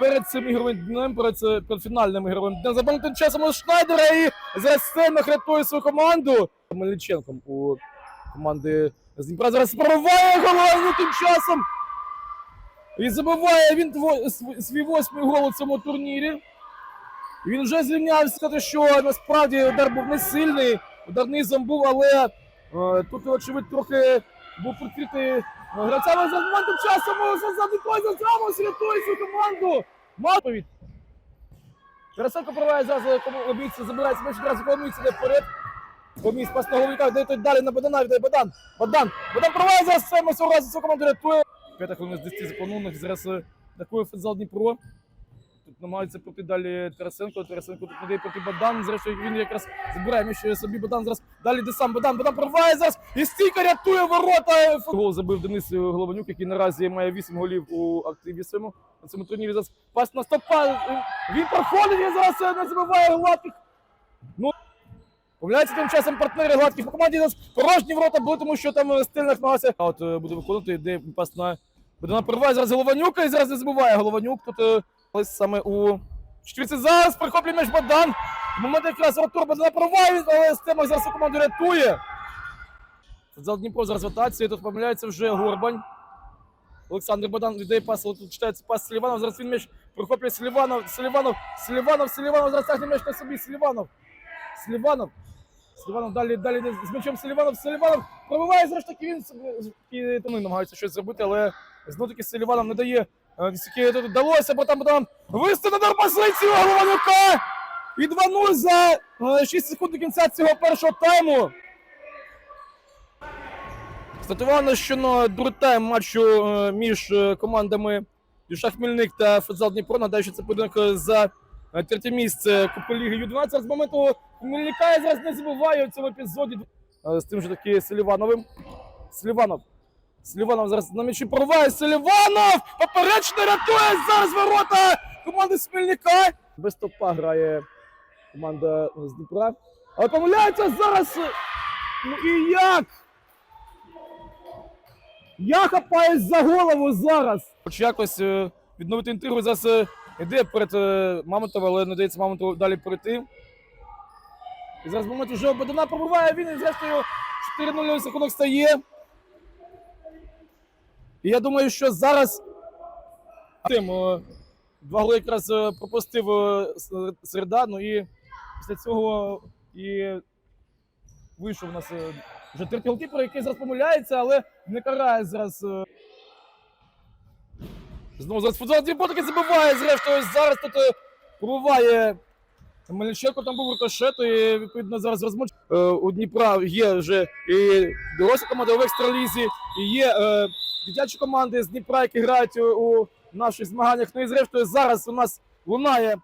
перед цим ігровим днем, перед, це- перед фінальним ігровим днем. Забрали тим часом Шнайдера і Стельмах рятує свою команду. Мельниченком у команди з Дніпра зараз прориває голову тим часом. І забиває він свій восьмий гол у цьому турнірі. Він вже звільнявся, сказати, що насправді удар був не сильний, удар низом був, але е, тут, очевидь, трохи був прикритий гравцями за моментом часом. Задний той за Замос рятує свою команду. Матовід. Тарасенко прориває зразу обійця, забирається менше одразу планується йде вперед. Помість пас на головіка, дає той далі на Богдана, віддає Богдан. Богдан, Богдан прориває зараз Сема разу свою команду рятує. П'ята хвилина з 10 запланованих, зараз е, атакує футзал Дніпро. Тут намагається проти далі Тарасенко. Тарасенко тут подає проти Богдан. Зрештою він якраз забирає м'яч собі Богдан зараз. Далі де сам Богдан. Богдан прориває зараз і стійка рятує ворота. Гол забив Денис Голованюк, який наразі має 8 голів у активі своєму. На цьому турнірі зараз пас на стопа. Він проходить і зараз е, не забиває гладких. Ну, Помиляється тим часом партнери гладких по команді зараз порожні ворота були, тому що там е, стильних намагався. А от е, буде виконувати, де пас на Богдана прориває зараз Голованюка і зараз не забуває Голованюк. Тут е, саме у четвірці зараз прихоплює м'яч Богдан. Момент якраз Артур Богдана прориває, але Стемах зараз команду рятує. Футзал Дніпро зараз в тут помиляється вже Горбань. Олександр Богдан віддає пас, тут читається пас Селіванов. Зараз він м'яч прихоплює Селіванов, Селіванов, Селіванов, Селіванов, зараз тягне м'яч на собі, Селіванов. Селіванов. Селіванов далі, далі з м'ячем Селіванов, Селіванов пробиває, зрештою він і вони намагаються щось зробити, але знову таки Селіванов не дає. Е, Скільки тут вдалося, бо там там виставити позицію Голованюка! І 2-0 за е, 6 секунд до кінця цього першого тайму. Статувано, що на другий матчу е, між е, командами Юша Хмельник та Футзал Дніпро. Нагадаю, що це поєдинок е, за е, третє місце Кубку Ліги Ю-12. З моменту Хмельника я зараз не забуваю в цьому епізоді е, з тим же таки Селівановим. Селіванов. Селіванов зараз на м'ячі порває. Селіванов! Поперечно рятує зараз ворота команди з Хмельника. Без топа грає команда з Дніпра. Але помиляється зараз. е, Ну і як? Я хапаюсь за голову зараз. Хоч якось е, відновити інтригу зараз е, іде перед е, Мамонтовим, але не дається Мамонтову далі пройти. І зараз момент вже Богдана пробиває, він і зрештою 4-0 секундок стає. І я думаю, що зараз тим е, два голи якраз е, пропустив е, середа, ну і після цього і вийшов у нас вже третій голкіпер, який зараз помиляється, але не карає зараз. Знову зараз футзал Дніпро забиває. Зрештою, зараз тут пробиває Мельниченко, там був рикошет, і відповідно зараз розмоч. У Дніпра є вже і доросла команда в екстралізі, і є дитячі команди з Дніпра, які грають у, наших змаганнях. Ну і зрештою зараз у нас лунає